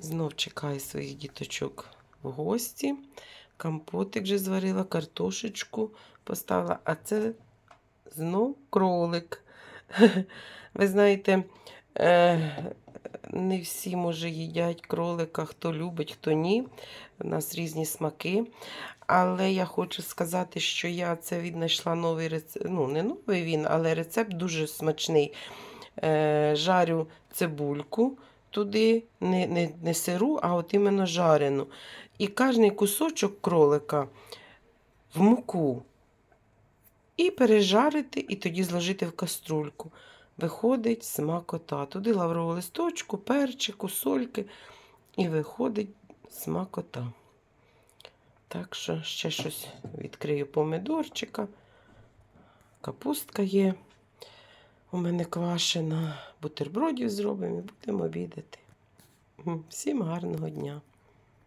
Знов чекаю своїх діточок в гості. Компотик вже зварила, картошечку поставила, а це знов кролик. Ви знаєте, е, не всі, може, їдять кролика, хто любить, хто ні. У нас різні смаки. Але я хочу сказати, що я це віднайшла новий рецепт. Ну, не новий він, але рецепт дуже смачний. Е, жарю цибульку туди, не, не, не сиру, а от іменно жарену. І кожний кусочок кролика в муку. І пережарити, і тоді зложити в каструльку. Виходить смакота. Туди лаврову листочку, перчику, сольки. І виходить смакота. Так що ще щось відкрию помидорчика. Капустка є. У мене квашена. Бутербродів зробимо і будемо обідати. Всім гарного дня!